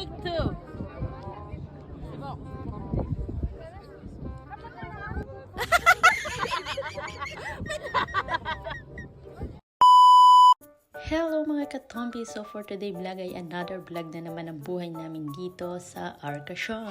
Take two. Hello mga katombi! So for today vlog ay another vlog na naman ang buhay namin dito sa Arcachon.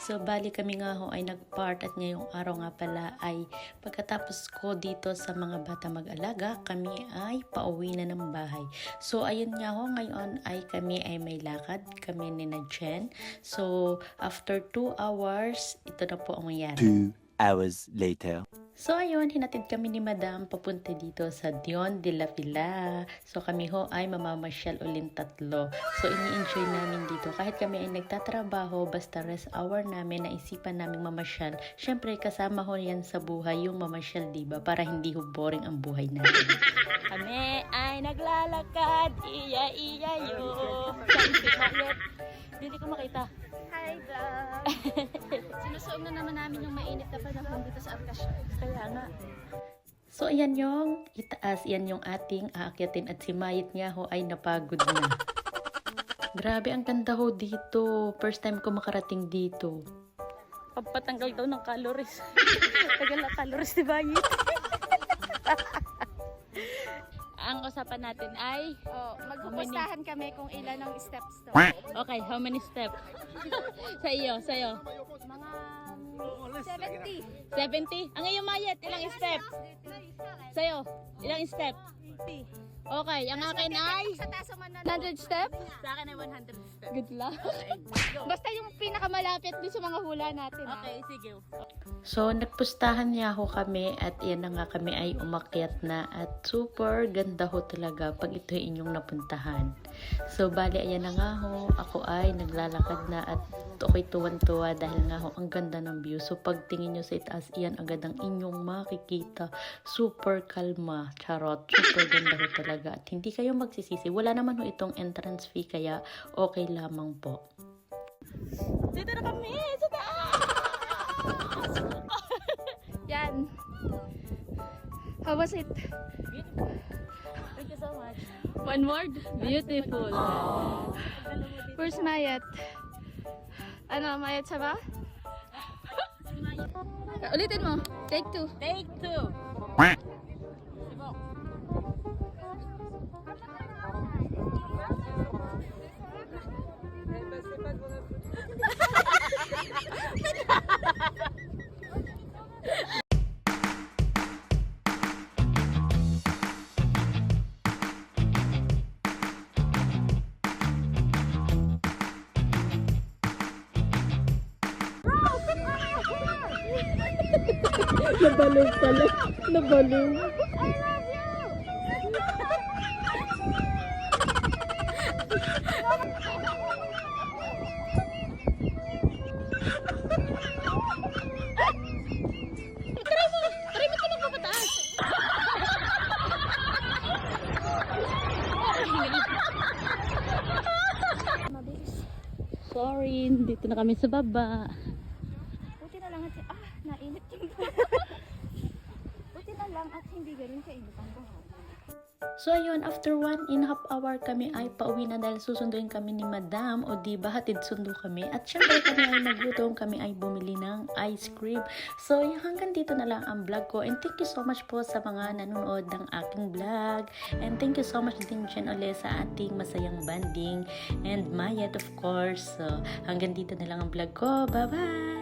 So bali kami nga ho ay nagpart at ngayong araw nga pala ay pagkatapos ko dito sa mga bata mag-alaga, kami ay pauwi na ng bahay. So ayun nga ho, ngayon ay kami ay may lakad, kami ni na Jen. So after 2 hours, ito na po ang mangyari. Two hours later. So ayun, hinatid kami ni Madam papunta dito sa Dion de la Villa. So kami ho ay mamamasyal ulit tatlo. So ini-enjoy namin dito. Kahit kami ay nagtatrabaho, basta rest hour namin, naisipan namin mamasyal. Syempre kasama ho yan sa buhay yung mamasyal, diba? Para hindi ho boring ang buhay natin. Kami ay naglalakad, iya iya yo. Saan si Mayet? Hindi ko makita. Hi vlog! Sinusuong na naman namin yung mainit na panahon dito sa Arcasyon. Kaya nga. So ayan yung itaas, yan yung ating aakyatin at si Mayit nga ho ay napagod na. Grabe, ang ganda ho dito. First time ko makarating dito. Pampatanggal daw ng calories. Tagal na calories, di ba? Ang usapan natin ay, Oh, magpupustahan kami kung ilan ang steps to. okay, how many steps? sa iyo, sa iyo. Mga mm, 70. 70? Ang iyong mayat, ilang step? Sa'yo, ilang step? Okay, ang akin ay, Sa taas man 100 step? sa akin ay 100 step. Good luck. Basta yung pinakamalapit din sa mga hula natin. ah. Okay, sige. So, nagpustahan niya ho kami at yan na nga kami ay umakyat na at super ganda ho talaga pag ito inyong napuntahan. So, bali ayan na nga ho, ako ay naglalakad na at ako'y tuwan-tuwa dahil nga ho, ang ganda ng view. So, pagtingin nyo sa itaas, iyan agad ang inyong makikita. Super kalma, charot, super ganda ho talaga. At hindi kayo magsisisi. Wala naman ho itong entrance fee kaya okay lamang po. Dito na kami, sa taas! Yan. How was it? Thank you so much. One word? Beautiful. Where's Mayat? Ano, Mayat sa ba? Ulitin mo. Take two. Take two. Nabalong pala. Nabalong. Mabilis. Sorry, dito na kami sa baba. Buti na lang at... Ah, nainit yung na lang at hindi ganun kainit ang buhok. So ayun, after one and a half hour kami ay pauwi na dahil susunduin kami ni Madam o di ba hatid sundo kami. At syempre kami ay nagutom, kami ay bumili ng ice cream. So hanggang dito na lang ang vlog ko. And thank you so much po sa mga nanonood ng aking vlog. And thank you so much din Jen ulit sa ating masayang banding. And Mayet of course. So hanggang dito na lang ang vlog ko. Bye-bye!